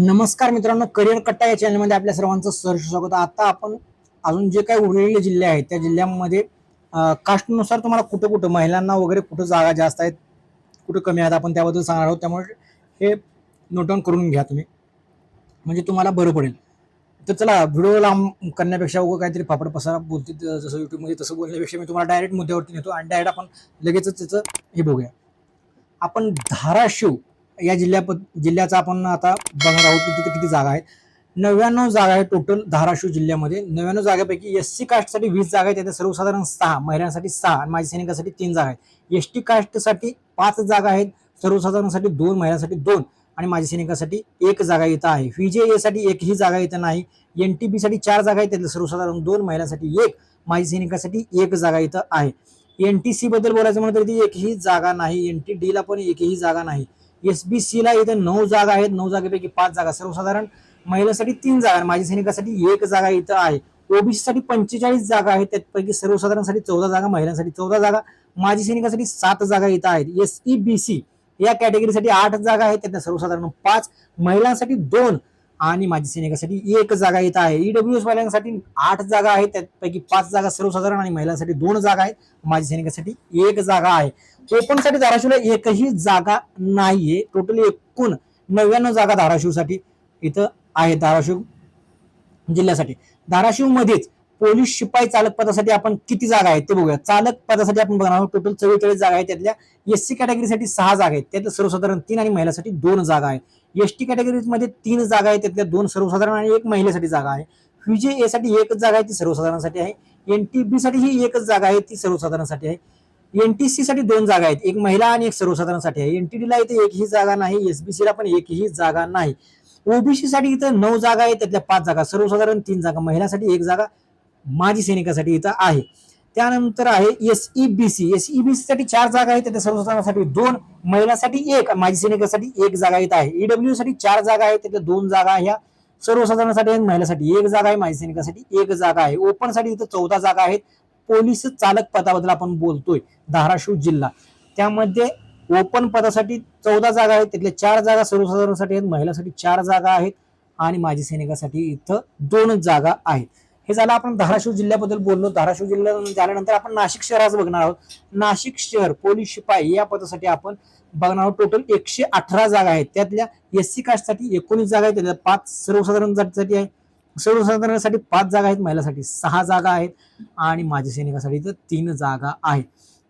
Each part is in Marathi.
नमस्कार मित्रांनो करिअर कट्टा या चॅनलमध्ये आपल्या सर्वांचं सहर्ष स्वागत. आता आपण अजून जे काही उरलेले जिल्हे आहेत त्या जिल्ह्यांमध्ये कास्टनुसार तुम्हाला कुठं कुठं महिलांना वगैरे कुठं जागा जास्त आहेत कुठं कमी आहेत आपण त्याबद्दल सांगणार आहोत. त्यामुळे हे नोटडाऊन करून घ्या तुम्ही. म्हणजे तुम्हाला बरं पडेल. तर चला व्हिडिओ लांब करण्यापेक्षा उगं काहीतरी फापड पसारा बोलते जसं युट्यूबमध्ये तसं बोलण्यापेक्षा मी तुम्हाला डायरेक्ट मुद्द्यावरती नेतो. आणि डायरेक्ट आपण लगेचच त्याचं हे बघूया. आपण धाराशिव या जिल्ह्या जिल्ह्याचा आपण आता बघणार आहोत की तिथे किती जागा आहेत. नव्याण्णव जागा आहेत टोटल धाराशिव जिल्ह्यामध्ये. नव्याण्णव जागेपैकी एस सी कास्टसाठी वीस जागा आहेत. त्याच्या सर्वसाधारण सहा महिलांसाठी सहा आणि माजी सैनिकासाठी तीन जागा आहेत. एस टी कास्टसाठी पाच जागा आहेत. सर्वसाधारणसाठी दोन महिलांसाठी दोन आणि माजी सैनिकासाठी एक जागा इथं आहे. व्हीजे एसाठी एकही जागा इथं नाही. एन टी बीसाठी चार जागा आहेत. त्यातल्या सर्वसाधारण दोन महिलांसाठी एक माजी सैनिकासाठी एक जागा इथं आहे. एन टी सी बद्दल बोलायचं म्हणलं तरी ती एकही जागा नाही. एन टी डीला पण एकही जागा नाही. एस बी ला इथं नऊ जागा आहेत. नऊ जागेपैकी पाच जागा सर्वसाधारण. महिलांसाठी तीन जागा माजी सैनिकासाठी एक जागा इथं आहे. ओबीसी साठी पंचेचाळीस जागा आहेत. त्यापैकी सर्वसाधारणसाठी चौदा जागा महिलांसाठी चौदा जागा माजी सैनिकासाठी सात जागा इथं आहेत. एस ई बी सी या कॅटेगरीसाठी आठ जागा आहेत. त्यातल्या सर्वसाधारण पाच महिलांसाठी दोन आणि माजी सैनिकासाठी एक जागा इथं आहे. ईडब्ल्यू एस वाल्यांसाठी आठ जागा आहेत. त्यापैकी पाच जागा सर्वसाधारण आणि महिलांसाठी दोन जागा आहेत. माजी सैनिकासाठी एक जागा आहे. ओपनसाठी धाराशिवला एकही जागा नाहीये. टोटली एकूण नव्याण्णव जागा धाराशिवसाठी इथं आहे धाराशिव जिल्ह्यासाठी. धाराशिव मध्येच पोलीस शिपाई चालक पदासाठी आपण किती जागा आहेत ते बघूया. चालक पदासाठी आपण बघणार आहोत. टोटल चव्वेचाळीस जागा आहेत. त्यातल्या एस सी कॅटेगरीसाठी सहा जागा आहेत. त्यातल्या सर्वसाधारण तीन आणि महिलासाठी दोन जागा आहेत. एस टी कॅटेगरीमध्ये तीन जागा आहेत. त्यातल्या दोन सर्वसाधारण आणि एक महिलेसाठी जागा आहे. व्हीजे ए साठी एकच जागा आहे. ती सर्वसाधारणसाठी आहे. एन टी बी साठी ही एकच जागा आहे. ती सर्वसाधारणसाठी आहे. एनटीसी साठी दोन जागा आहेत. एक महिला आणि एक सर्वसाधारणसाठी आहे. एनटीडीला इथे एकही जागा नाही एसबीसीला पण एकही जागा नाही. ओबीसी साठी इथं नऊ जागा आहेत त्यातल्या पाच जागा. सर्वसाधारण तीन जागा. महिलांसाठी एक जागा माजी सैनिकासाठी इथं आहे. त्यानंतर आहे S E B C S E B C साठी चार जागा आहेत त्यातल्या सर्वसाधारणासाठी दोन. महिलांसाठी एक माजी सैनिकासाठी एक जागा इथं आहे. ईडब्ल्यू साठी चार जागा आहेत त्यातल्या दोन जागा ह्या सर्वसाधारणासाठी आणि महिलांसाठी एक जागा आहे माजी सैनिकासाठी एक जागा आहे. ओपनसाठी इथं चौदा जागा आहेत. पोलीस चालक पदाबद्दल आपण बोलतोय धाराशिव जिल्हा. त्यामध्ये ओपन पदासाठी चौदा जागा आहेत. त्यातल्या चार जागा सर्वसाधारणसाठी आहेत. महिलासाठी चार जागा आहेत आणि माजी सैनिकासाठी इथं दोन जागा आहेत. हे झालं आपण धाराशिव जिल्ह्याबद्दल बोललो. धाराशिव जिल्हा झाल्यानंतर आपण नाशिक शहराचं बघणार आहोत. नाशिक शहर पोलीस शिपाई या पदासाठी आपण बघणार आहोत. टोटल एकशे अठरा जागा आहेत. त्यातल्या एस सी कास्टसाठी एकोणीस जागा आहेत. त्यातल्या पाच सर्वसाधारण जातीसाठी आहे. सर्वसाधारणासाठी पाच जागा आहेत महिलासाठी. सहा जागा आहेत आणि माजी सैनिकासाठी तर तीन जागा आहेत.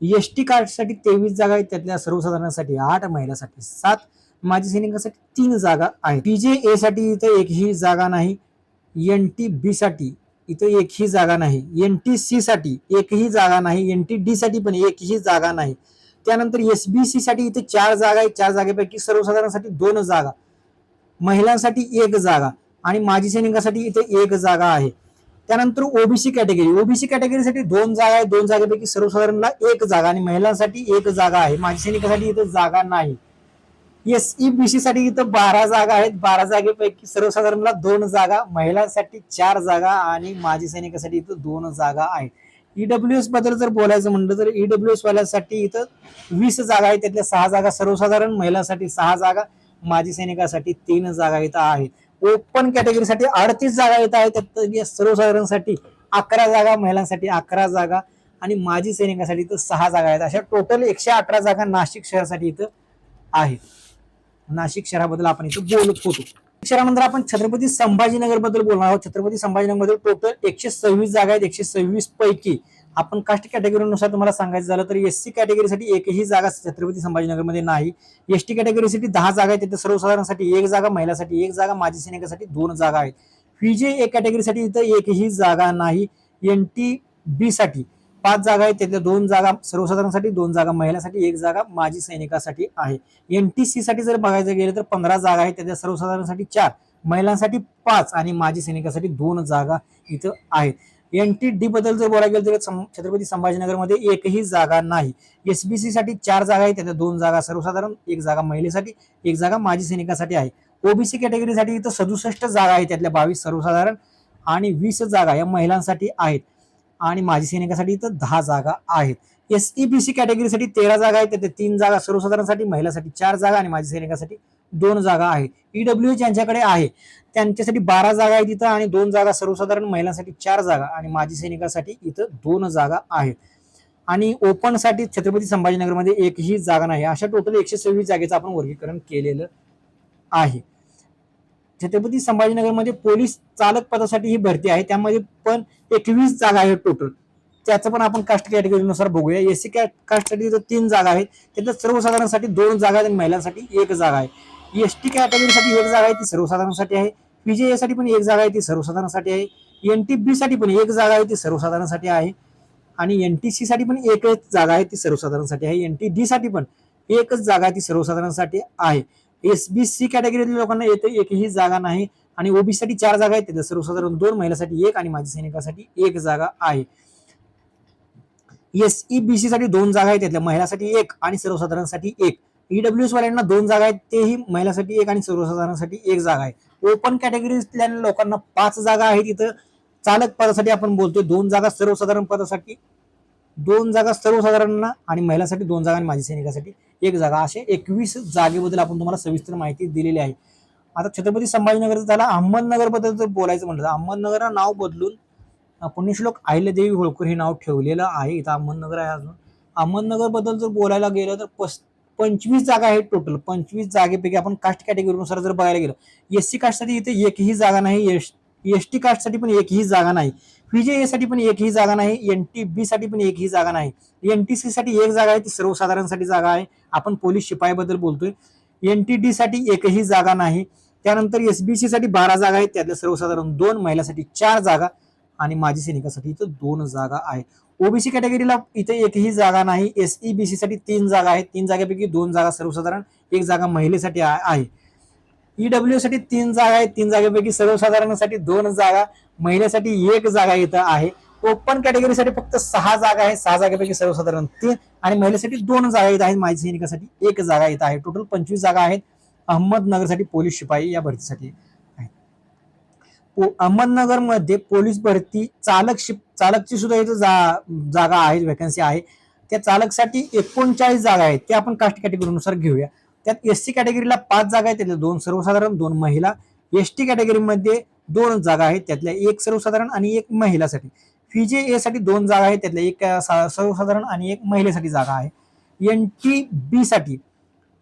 एस टी कार्डसाठी तेवीस जागा आहेत त्यातल्या सर्वसाधारणासाठी आठ महिलासाठी सात माजी सैनिकासाठी तीन जागा आहेत. पीजे ए साठी इथं एकही जागा नाही एन टी बी साठी इथं एकही जागा नाही एन टी सी साठी एकही जागा नाही एन टी डी साठी पण एकही जागा नाही. त्यानंतर एस बी सी साठी इथे चार जागा आहेत चार जागेपैकी सर्वसाधारणासाठी दोन जागा. महिलांसाठी एक जागा. आणि माजी सैनिकासाठी इथे एक जागा आहे. त्यानंतर ओबीसी कॅटेगरी. ओबीसी कॅटेगरीसाठी दोन जागा आहे दोन जागेपैकी सर्वसाधारणला एक जागा आणि महिलांसाठी एक जागा आहे. माजी सैनिकासाठी इथं जागा नाही. एस ई बी साठी इथं बारा जागा आहेत. बारा जागेपैकी सर्वसाधारणला दोन जागा महिलांसाठी चार जागा आणि माजी सैनिकासाठी इथं दोन जागा आहेत. ईडब्ल्यू एसबद्दल जर बोलायचं म्हणलं तर ईडब्ल्यू एस वाल्यासाठी इथं वीस जागा आहेत. त्यातल्या सहा जागा सर्वसाधारण महिलांसाठी सहा जागा माजी सैनिकासाठी तीन जागा इथं आहेत. ओपन कॅटेगरीसाठी अडतीस जागा येत आहेत. त्यात सर्वसाधारणसाठी अकरा जागा महिलांसाठी अकरा जागा आणि माजी सैनिकासाठी इथं सहा जागा आहेत. अशा टोटल एकशे अठरा जागा नाशिक शहरासाठी इथं आहेत. नाशिक शहराबद्दल आपण इथं बोलत होतो. शहरानंतर आपण छत्रपती संभाजीनगरबद्दल बोलणार आहोत. छत्रपती संभाजीनगरमध्ये टोटल एकशे सव्वीस जागा आहेत एकशे सव्वीस पैकी. आपण कास्ट कॅटेगरीनुसार तुम्हाला सांगायचं झालं तर एस सी कॅटेगरीसाठी एकही जागा छत्रपती संभाजीनगरमध्ये नाही. एस टी कॅटेगरीसाठी दहा जागा आहेत तिथे सर्वसाधारणसाठी एक जागा महिलासाठी एक जागा माजी सैनिकासाठी दोन जागा आहेत. व्हीजे ए कॅटेगरीसाठी इथं एकही जागा नाही. एन टी बी साठी. पाच जागा आहेत त्यातल्या दोन जागा सर्वसाधारणसाठी दोन जागा महिलांसाठी एक जागा माजी सैनिकासाठी आहे. एन टी साठी जर बघायचं गेलं तर पंधरा जागा आहेत त्याच्या सर्वसाधारणसाठी चार. महिलांसाठी पाच आणि माजी सैनिकासाठी दोन जागा इथं आहेत. एन टी डी बद्दल जर बोलायला गेलं तर छत्रपती संभाजीनगरमध्ये एकही जागा नाही. एसबीसी साठी चार जागा आहेत त्यात दोन जागा सर्वसाधारण एक जागा महिलेसाठी एक जागा माजी सैनिकासाठी आहे. ओबीसी कॅटेगरीसाठी इथं सदुसष्ट जागा आहेत त्यातल्या बावीस सर्वसाधारण आणि वीस जागा या महिलांसाठी आहेत. आणि माजी सैनिकासाठी इथं दहा जागा आहेत. एस ई सी कॅटेगरीसाठी तेरा जागा आहेत तिथे तीन जागा सर्वसाधारणसाठी महिलासाठी चार जागा आणि माजी सैनिकासाठी दोन जागा आहेत. ईडब्ल्यू एच यांच्याकडे आहे. त्यांच्यासाठी बारा जागा आहेत इथं आणि दोन जागा सर्वसाधारण महिलांसाठी चार जागा आणि माजी सैनिकासाठी इथं दोन जागा आहेत. आणि ओपनसाठी छत्रपती संभाजीनगरमध्ये एकही जागा नाही. अशा टोटल एकशे सव्वीस जागेचं आपण वर्गीकरण केलेलं आहे. छत्रपती संभाजीनगरमध्ये पोलीस चालक पदासाठी ही भरती आहे. त्यामध्ये पण एकवीस जागा आहेत टोटल त्याचं पण आपण कास्ट कॅटेगरीनुसार बघूया. एससी कास्टसाठी तर तीन जागा आहेत. त्याच्यात सर्वसाधारणसाठी दोन जागा आहेत आणि महिलांसाठी एक जागा आहे. एस टी कॅटेगरीसाठी एक जागा आहे ती सर्वसाधारणसाठी आहे. पीजेएसाठी पण एक जागा आहे ती सर्वसाधारणसाठी आहे. एन टी बीसाठी पण एक जागा आहे ती सर्वसाधारणसाठी आहे. आणि एन टी सीसाठी पण एकच जागा आहे ती सर्वसाधारणसाठी आहे. एन टी डीसाठी पण एकच जागा आहे ती सर्वसाधारणसाठी आहे. एस बी सी कॅटेगरीतील लोकांना येथे एकही जागा नाही. आणि ओबीसीसाठी चार जागा आहेत त्याच्यात सर्वसाधारण दोन महिलासाठी एक आणि माजी सैनिकासाठी एक जागा आहे. एस ई बी सी साठी दोन जागा आहेत त्यातल्या महिलासाठी एक आणि सर्वसाधारणसाठी एक. ईडब्ल्यूएस वाल्यांना दोन जागा आहेत तेही महिलासाठी एक आणि सर्वसाधारणसाठी एक जागा आहे. ओपन कॅटेगरीतल्या लोकांना पाच जागा आहेत इथं. चालक पदासाठी आपण बोलतोय दोन जागा सर्वसाधारण पदासाठी दोन जागा सर्वसाधारणांना आणि महिलांसाठी दोन जागा आणि माजी सैनिकासाठी एक जागा. असे एकवीस जागेबद्दल आपण तुम्हाला सविस्तर माहिती दिलेली आहे. आता छत्रपती संभाजीनगर झाला. अहमदनगरबद्दल जर बोलायचं म्हटलं तर अहमदनगर नाव बदलून पुण्यश्लोक अहिल्यादेवी होळकर हे नाव ठेवलेलं आहे. इथं अहमदनगर आहे अजून. अहमदनगरबद्दल जर बोलायला गेलं तर पस पंचवीस जागा आहेत टोटल पंचवीस जागेपैकी आपण कास्ट कॅटेगरीनुसार जर बघायला गेलं एस सी कास्टसाठी इथे एकही जागा नाही. एस एस टी कास्टसाठी पण एकही जागा नाही. पीजेएसाठी पण एकही जागा नाही. एन टी बी साठी पण एकही जागा नाही. एन टी सी साठी एक जागा आहे ती सर्वसाधारणसाठी जागा आहे. आपण पोलीस शिपाईबद्दल बोलतोय. एन टी डी साठी एकही जागा नाही. त्यानंतर एस बी साठी बारा जागा आहेत. त्यातल्या सर्वसाधारण दोन महिलासाठी चार जागा आणि माजी सैनिकासाठी इथं दोन जागा आहेत. ओबीसी कॅटेगरीला इथे एकही जागा नाही. एस ई बी साठी तीन जागा आहेत. तीन जागेपैकी दोन जागा सर्वसाधारण एक जागा महिलेसाठी आ- आहे. ईडब्ल्यू साठी तीन जागा आहेत. तीन जागेपैकी सर्वसाधारणसाठी दोन जागा महिलेसाठी एक जागा इथं आहे. ओपन कॅटेगरीसाठी फक्त सहा जागा आहे सहा जागेपैकी सर्वसाधारण तीन आणि महिलेसाठी दोन जागा इथं आहेत. माजी सैनिकासाठी एक जागा इथं आहे. टोटल पंचवीस जागा आहेत. अहमदनगरसाठी पोलीस शिपाई या भरतीसाठी पो- अहमदनगरमध्ये पोलीस भरती चालक शिप चालकची सुद्धा इथं जा, जागा आहे वेकन्सी आहे. त्या चालकसाठी एकोणचाळीस जागा आहेत. त्या आपण कास्ट कॅटेगरीनुसार घेऊया. त्यात एस सी कॅटेगरीला पाच जागा आहेत. त्यातल्या दोन सर्वसाधारण दोन महिला. एस टी कॅटेगरीमध्ये दोन जागा आहेत. त्यातल्या एक सर्वसाधारण आणि एक महिलासाठी. फीजे ए साठी दोन जागा आहेत. त्यातल्या एक सा- सर्वसाधारण आणि एक महिलेसाठी जागा आहे. एन टी बी साठी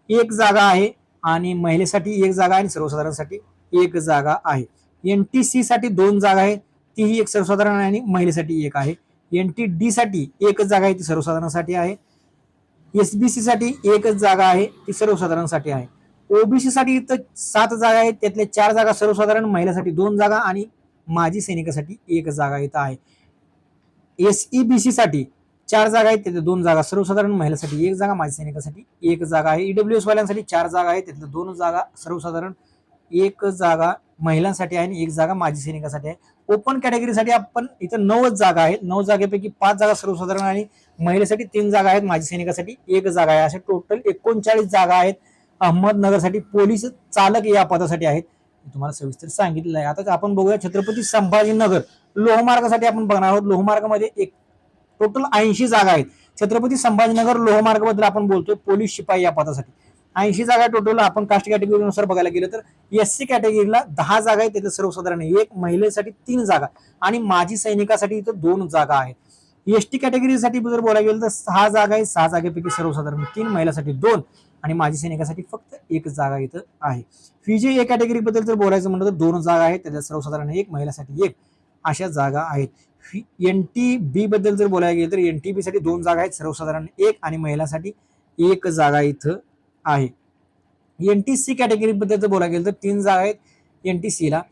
एक जागा आहे आणि महिलेसाठी एक जागा आणि सर्वसाधारणसाठी एक जागा आहे. एन टी सी साठी दोन जागा आहे तीही एक सर्वसाधारण आणि महिलेसाठी एक आहे. एन टी डी साठी एक जागा आहे. ती सर्वसाधारणसाठी आहे. एसबीसी साठी एकच जागा आहे ती सर्वसाधारणसाठी आहे. ओबीसी साठी इथं सात जागा आहेत त्यातल्या चार जागा सर्वसाधारण महिलासाठी दोन जागा आणि माजी सैनिकासाठी एक जागा इथं आहे. एस ई बी साठी चार जागा आहेत त्यातल्या दोन जागा सर्वसाधारण महिलासाठी एक जागा माजी सैनिकासाठी एक जागा आहे. ईडब्ल्यू एस वाल्यांसाठी चार जागा आहेत त्यातल्या दोन जागा सर्वसाधारण एक जागा महिलांसाठी आहे आणि एक जागा माजी सैनिकासाठी आहे. ओपन कॅटेगरीसाठी आपण इथं नऊच जागा आहेत. नऊ जागेपैकी पाच जागा सर्वसाधारण आणि महिलेसाठी तीन जागा आहेत माजी सैनिकासाठी एक जागा आहे. अशा टोटल एकोणचाळीस जागा आहेत. अहमदनगरसाठी पोलीस चालक या पदासाठी आहेत. तुम्हाला सविस्तर सांगितलेलं आहे. आता आपण बघूया छत्रपती संभाजीनगर लोहमार्गासाठी आपण बघणार आहोत. लोहमार्गामध्ये एक टोटल ऐंशी जागा आहेत. छत्रपती संभाजीनगर लोहमार्गाबद्दल आपण बोलतोय. पोलीस शिपाई या पदासाठी. ऐंशी जागा टोटल आपण कास्ट कॅटेगरीनुसार बघायला गेलं तर एस सी कॅटेगरीला दहा जागा आहेत. त्यातलं सर्वसाधारण एक महिलेसाठी तीन जागा आणि माजी सैनिकासाठी इथं दोन जागा आहेत. एस टी कॅटेगरीसाठी जर बोलायला गेलं तर सहा जागा आहे सहा जागेपैकी सर्वसाधारण तीन महिलासाठी दोन आणि माजी सैनिकासाठी फक्त एक जागा इथं आहे. फीजे ए कॅटेगरी बद्दल जर बोलायचं म्हटलं तर दोन जागा आहेत. त्याच्यात सर्वसाधारण एक महिलासाठी एक अशा जागा आहेत. एन टी बी बद्दल जर बोलायला गेलं तर एन टी बी साठी दोन जागा आहेत. सर्वसाधारण एक आणि महिलासाठी एक जागा इथं आहे. एन टी सी कॅटेगरी बद्दल जर बोलायला गेलं तर तीन जागा आहेत. एन टी सीला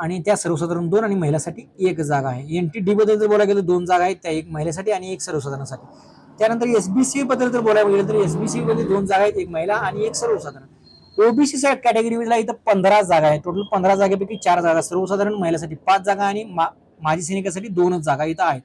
आणि त्या सर्वसाधारण दोन आणि महिलासाठी एक जागा आहे. एन टी डी बद्दल जर बोलायला गेलं तर दोन जागा आहेत त्या एक महिलेसाठी आणि एक सर्वसाधारणासाठी. त्यानंतर एस बी सी बद्दल जर बोलायला गेलं तर एस बी मध्ये दोन जागा आहेत एक महिला आणि एक सर्वसाधारण. ओबीसी कॅटेगरीला इथं पंधरा जागा आहे टोटल पंधरा जागेपैकी चार जागा सर्वसाधारण महिलासाठी पाच जागा आणि मा- माजी सैनिकासाठी दोनच जागा इथं आहेत.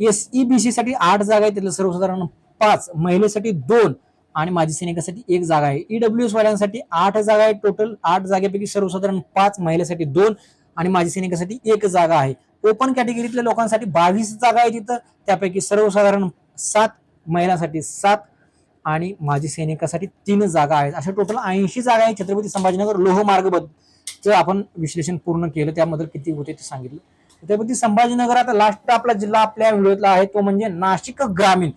एस ई बी सीसाठी आठ जागा आहेत त्यातलं सर्वसाधारण पाच. महिलेसाठी दोन. आणि माजी सैनिकासाठी एक जागा आहे. ईडब्ल्यू एस वाल्यांसाठी आठ जागा आहे टोटल आठ जागेपैकी सर्वसाधारण पाच महिलेसाठी दोन आणि माजी सैनिकासाठी एक जागा आहे. ओपन कॅटेगरीतल्या लोकांसाठी बावीस जागा आहे तिथं त्यापैकी सर्वसाधारण सात महिलांसाठी सात आणि माजी सैनिकासाठी तीन जागा आहेत. अशा टोटल ऐंशी जागा आहे छत्रपती संभाजीनगर लोहमार्गबद्दल आपण विश्लेषण पूर्ण केलं त्याबद्दल किती होते ते सांगितलं. छत्रपती संभाजीनगर आता लास्ट आपला जिल्हा आपल्या व्हिडिओतला आहे तो म्हणजे नाशिक ग्रामीण.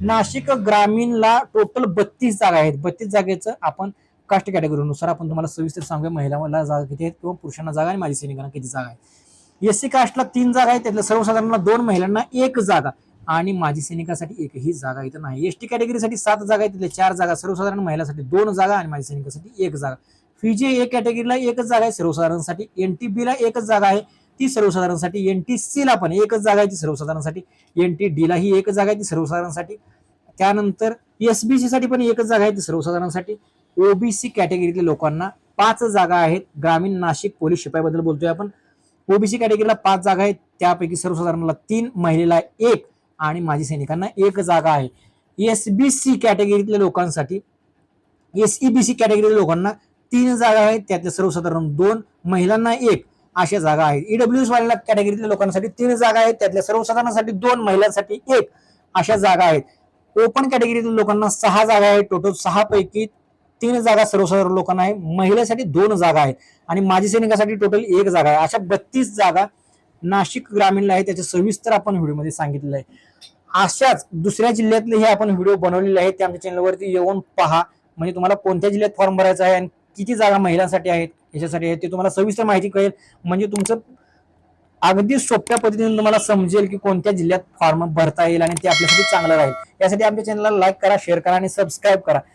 नाशिक ग्रामीणला टोटल बत्तीस जागा आहेत. बत्तीस जागेचं आपण कास्ट कॅटेगरीनुसार आपण तुम्हाला सविस्तर सांगूया. महिलांना जागा किती आहेत किंवा पुरुषांना जागा आणि माजी सैनिकांना किती जागा आहे एस सी कास्टला तीन जागा आहेत. त्यातल्या सर्वसाधारणला दोन महिलांना एक जागा आणि माजी सैनिकासाठी एकही जागा इथं नाही. एस टी कॅटेगरीसाठी सात जागा आहेत. तिथल्या चार जागा सर्वसाधारण महिलांसाठी दोन जागा आणि माजी सैनिकासाठी एक जागा. फीजे ए कॅटेगरीला एकच जागा आहे. सर्वसाधारणसाठी एन टी बीला एकच जागा आहे. ती सर्वसाधारणसाठी एन टी सीला पण एकच जागा आहे ती सर्वसाधारणसाठी एन टी डीला ही एकच जागा आहे ती सर्वसाधारणसाठी. त्यानंतर एसबीसी बी साठी पण एकच जागा आहे ती सर्वसाधारणसाठी ओबीसी कॅटेगरीतील लोकांना पाच जागा आहेत. ग्रामीण नाशिक पोलीस शिपाईबद्दल बोलतोय आपण. ओबीसी कॅटेगरीला पाच जागा आहेत. त्यापैकी सर्वसाधारणला तीन महिलेला एक आणि माजी सैनिकांना एक जागा आहे. एसबीसी बी सी कॅटेगरीतल्या लोकांसाठी एस ई बी सी कॅटेगरीतल्या लोकांना तीन जागा आहेत. त्यातल्या सर्वसाधारण दोन महिलांना एक. अशा जागा आहेत. ईडब्ल्यू एस वाल्या कॅटेगरीतल्या लोकांसाठी तीन जागा आहेत. त्यातल्या सर्वसाधारणासाठी दोन महिलांसाठी एक अशा जागा आहेत. ओपन कॅटेगरीतील लोकांना सहा जागा आहेत. टोटल सहा पैकी तीन जागा सर्वसाधारण लोकांना आहे. महिलेसाठी दोन जागा आहेत. आणि माजी सैनिकासाठी टोटल एक जागा आहे. अशा बत्तीस जागा नाशिक ग्रामीणला आहे त्याचे सविस्तर आपण व्हिडिओमध्ये सांगितलेलं आहे. अशाच दुसऱ्या जिल्ह्यातले हे आपण व्हिडिओ बनवलेले आहेत. ते आमच्या चॅनलवरती येऊन पहा. म्हणजे तुम्हाला कोणत्या जिल्ह्यात फॉर्म भरायचा आहे आणि किती जागा महिलांसाठी आहेत? याच्यासाठी ते तुम्हाला सविस्तर माहिती कळेल. म्हणजे तुमचं अगदी सोप्या पद्धतीने तुम्हाला समजेल की कोणत्या जिल्ह्यात फॉर्म भरता येईल आणि ते आपल्यासाठी चांगलं राहील. यासाठी आमच्या चॅनलला लाईक करा शेअर करा आणि सबस्क्राईब करा.